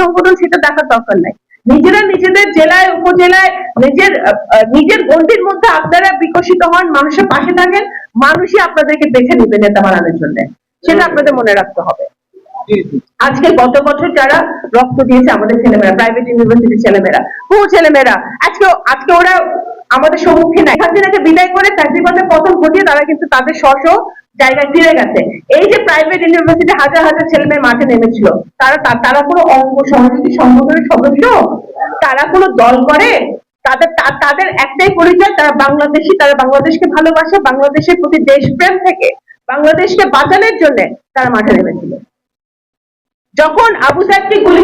সংগঠন সেটা দেখার দরকার নাই। নিজেরা নিজেদের জেলায় উপজেলায় নিজের নিজের গণ্ডির মধ্যে আপনারা বিকশিত হন মানুষের পাশে থাকেন মানুষই আপনাদেরকে বেছে নিবে নেতা বানানোর জন্য। সেটা আপনাদের মনে রাখতে হবে। আজকে গত বছর যারা রক্ত দিয়েছে আমাদের ছেলেমেয়েরা প্রাইভেট ইউনিভার্সিটির ছেলেমেয়েরা বহু ছেলেমেয়েরা আজকে আজকে ওরা আমাদের সম্মুখীন হাসিনাকে বিদায় করে চাকরিপথে পতন ঘটিয়ে তারা কিন্তু তাদের স্ব জায়গায় ফিরে গেছে। এই যে প্রাইভেট ইউনিভার্সিটি হাজার হাজার ছেলে মেয়ে মাঠে নেমেছিল, তারা তারা কোনো অঙ্গ সহযোগী সংগঠনের সদস্য? তারা কোনো দল করে? তাদের তাদের একটাই পরিচয়, তারা বাংলাদেশি, তারা বাংলাদেশকে ভালোবাসে, বাংলাদেশের প্রতি দেশপ্রেম থেকে বাংলাদেশকে বাঁচানোর জন্য তারা মাঠে নেমেছিল। যখন আবু সাহেবকে গুলি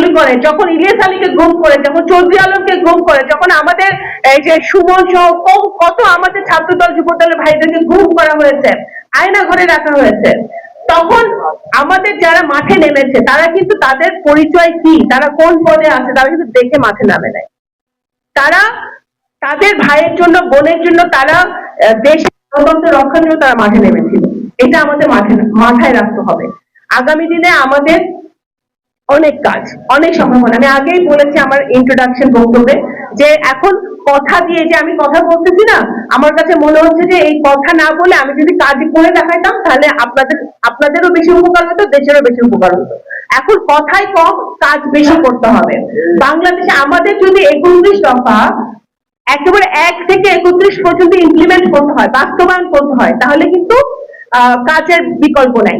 গুলি করে, যখন ইলিয়াস আলীকে গুম করে, যখন চৌধুরী আলমকে গুম করে, যখন আমাদের, এই যে সুমন সহ কত আমাদের ছাত্রদল যুবদলের ভাইদেরকে গুম করা হয়েছে, আয়না ঘরে রাখা হয়েছে, তখন আমাদের যারা মাঠে নেমেছে, তারা কিন্তু তাদের পরিচয় কি? তারা কোন পদে আছে? তারা কিন্তু দেখে মাঠে নামে নাই। তারা তাদের ভাইয়ের জন্য, বোনের জন্য, তারা দেশের গণতন্ত্র রক্ষার জন্য তারা মাঠে নেমেছিল। এটা আমাদের মাঠে, মাথায় রাখতে হবে। আগামী দিনে আমাদের অনেক কাজ, অনেক সম্ভাবনা। আমি আগেই বলেছি আমার ইন্ট্রোডাকশন বক্তব্যে যে এখন কথা দিয়ে যে আমি কথা বলতেছি না, আমার কাছে মনে হচ্ছে যে এই কথা না বলে আমি যদি কাজ করে দেখাইতাম, তাহলে আপনাদের, আপনাদেরও বেশি উপকার হতো, দেশেরও বেশি উপকার হতো। এখন কথাই কম, কাজ বেশি করতে হবে। বাংলাদেশে আমাদের যদি একত্রিশ দফা, একেবারে এক থেকে একত্রিশ পর্যন্ত ইমপ্লিমেন্ট করতে হয়, বাস্তবায়ন করতে হয়, তাহলে কিন্তু কাজের বিকল্প নাই।